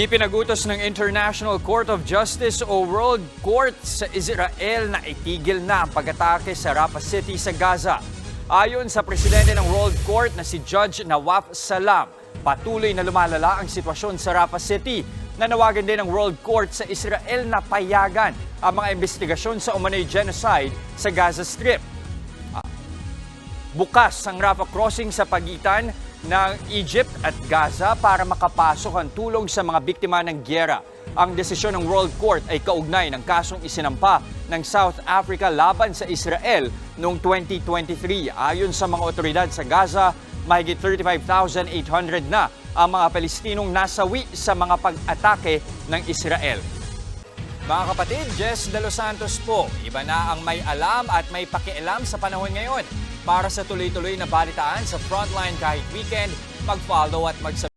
Ipinagutos ng International Court of Justice o World Court sa Israel na itigil na ang pag-atake sa Rafah City sa Gaza. Ayon sa presidente ng World Court na si Judge Nawaf Salam, patuloy na lumalala ang sitwasyon sa Rafah City. Nanawagan din ng World Court sa Israel na payagan ang mga investigasyon sa umano'y genocide sa Gaza Strip. Bukas ang Rafah crossing sa pagitan ng Egypt at Gaza para makapasok ang tulong sa mga biktima ng gyera. Ang desisyon ng World Court ay kaugnay ng kasong isinampa ng South Africa laban sa Israel noong 2023. Ayon sa mga otoridad sa Gaza, mahigit 35,800 na ang mga Palestinong nasawi sa mga pag-atake ng Israel. Mga kapatid, Jess De Los Santos po. Iba na ang may alam at may pakialam sa panahon ngayon. Para sa tuloy-tuloy na balitaan sa Frontline kahit weekend, mag-follow at mag